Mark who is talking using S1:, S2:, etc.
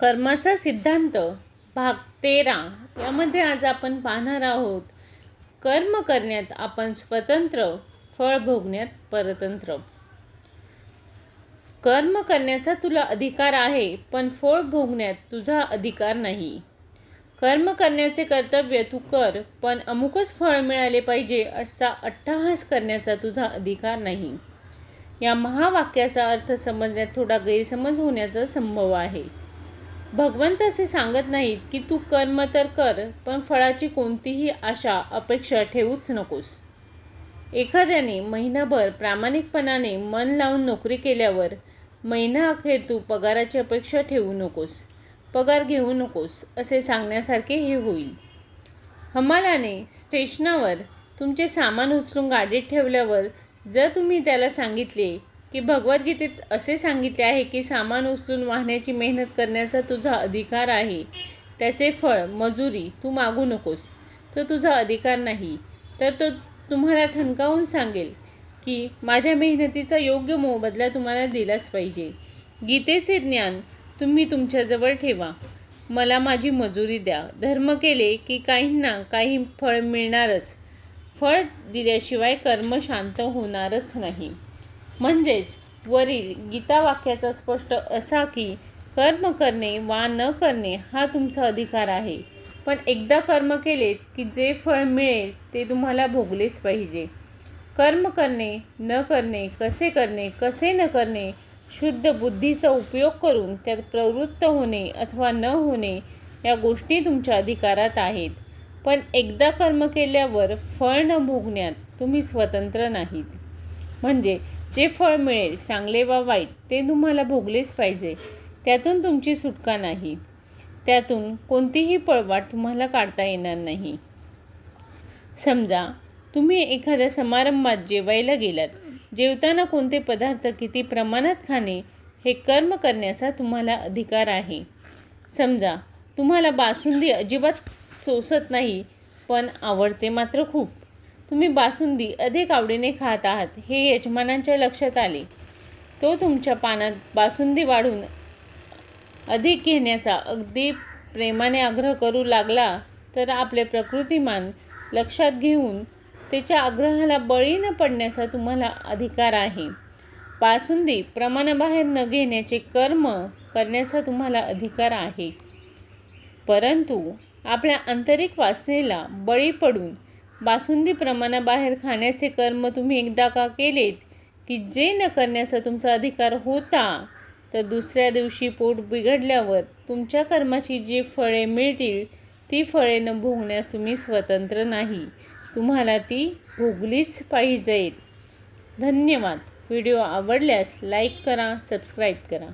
S1: कर्माचा सिद्धांत भाग तेरा यामध्ये आज आपण पाहणार आहोत. कर्म करण्यात आपण स्वतंत्र फळ भोगण्यात परतंत्र. कर्म करण्याचा तुला अधिकार आहे पण फळ भोगण्यात तुझा अधिकार नाही. कर्म करण्याचे कर्तव्य तू कर पण अमुकच फळ मिळाले पाहिजे असा अट्टहास करण्याचा तुझा अधिकार नाही. या महावाक्याचा अर्थ समजण्यात थोडा गैरसमज होण्याचा संभव आहे. भगवंत असे सांगत नाहीत की तू कर्म तर कर पण फळाची कोणतीही आशा अपेक्षा ठेवूच नकोस. एखाद्याने महिनाभर प्रामाणिकपणाने मन लावून नोकरी केल्यावर महिना अखेर तू पगाराची अपेक्षा ठेवू नकोस पगार घेऊ नकोस असे सांगण्यासारखे हे होईल. हमालाने स्टेशनावर तुमचे सामान उचलून गाडीत ठेवल्यावर जर तुम्ही त्याला सांगितले की भगवद्गीतेत असे सांगितले आहे की सामान उचलून वाहण्याची मेहनत करण्याचा तुझा अधिकार आहे. त्याचे फळ मजुरी तू मागू नकोस. तो तुझा अधिकार नाही. तर तो तुम्हाला ठणकावून सांगेल की माझ्या मेहनतीचा योग्य मोबदला तुम्हाला दिलाच पाहिजे. गीतेचे ज्ञान तुम्ही तुमच्याजवळ ठेवा. मला माझी मजुरी द्या. धर्म केले की काहींना काही फळ मिळणारच. फळ दिल्याशिवाय कर्म शांत होणारच नाही. म्हणजेच वरील गीता वाक्याचा स्पष्ट असा की कर्म करणे वा न करणे हा तुमचा अधिकार आहे. पण एकदा कर्म केलेत की जे फळ मिळेल ते तुम्हाला भोगलेच पाहिजे. कर्म करणे न करणे कसे करणे कसे न करणे शुद्ध बुद्धीचा उपयोग करून त्यात प्रवृत्त होणे अथवा न होणे या गोष्टी तुमच्या अधिकारात आहेत. पण एकदा कर्म केल्यावर फळ न भोगण्यात तुम्ही स्वतंत्र नाहीत. म्हणजे जे फळ मिळेल चांगले वा वाईट ते तुम्हाला भोगलेच पाहिजे. त्यातून तुमची सुटका नाही. त्यातून कोणतीही पळवाट तुम्हाला काढता येणार नाही. समजा तुम्ही एखाद्या समारंभात जेवायला गेलात. जेवताना कोणते पदार्थ किती प्रमाणात खाणे हे कर्म करण्याचा तुम्हाला अधिकार आहे. समजा तुम्हाला बासुंदी अजिबात सोसत नाही पण आवडते मात्र खूप. तुम्ही बासुंदी अधिक आवडीने खात आहात हे यजमानांच्या लक्षात आले. तो तुमच्या पानात बासुंदी वाढून अधिक घेण्याचा अगदी प्रेमाने आग्रह करू लागला तर आपले प्रकृतिमान लक्षात घेऊन त्याच्या आग्रहाला बळी न पडण्याचा तुम्हाला अधिकार आहे. बासुंदी प्रमाणाबाहेर न घेण्याचे कर्म करण्याचा तुम्हाला अधिकार आहे. परंतु आपल्या आंतरिक वासनेला बळी पडून बासुंदी प्रमाणाबाहेर खाण्याचे कर्म तुम्ही एकदा का केलेत? की जे न करण्याचा तुमचा अधिकार होता तर दुसऱ्या दिवशी पोट बिघडल्यावर तुमच्या कर्माची जी फळे मिळतील ती फळे न भोगण्यास तुम्ही स्वतंत्र नाही. तुम्हाला ती भोगलीच पाहिजे धन्यवाद. व्हिडिओ आवडल्यास लाईक करा सबस्क्राईब करा.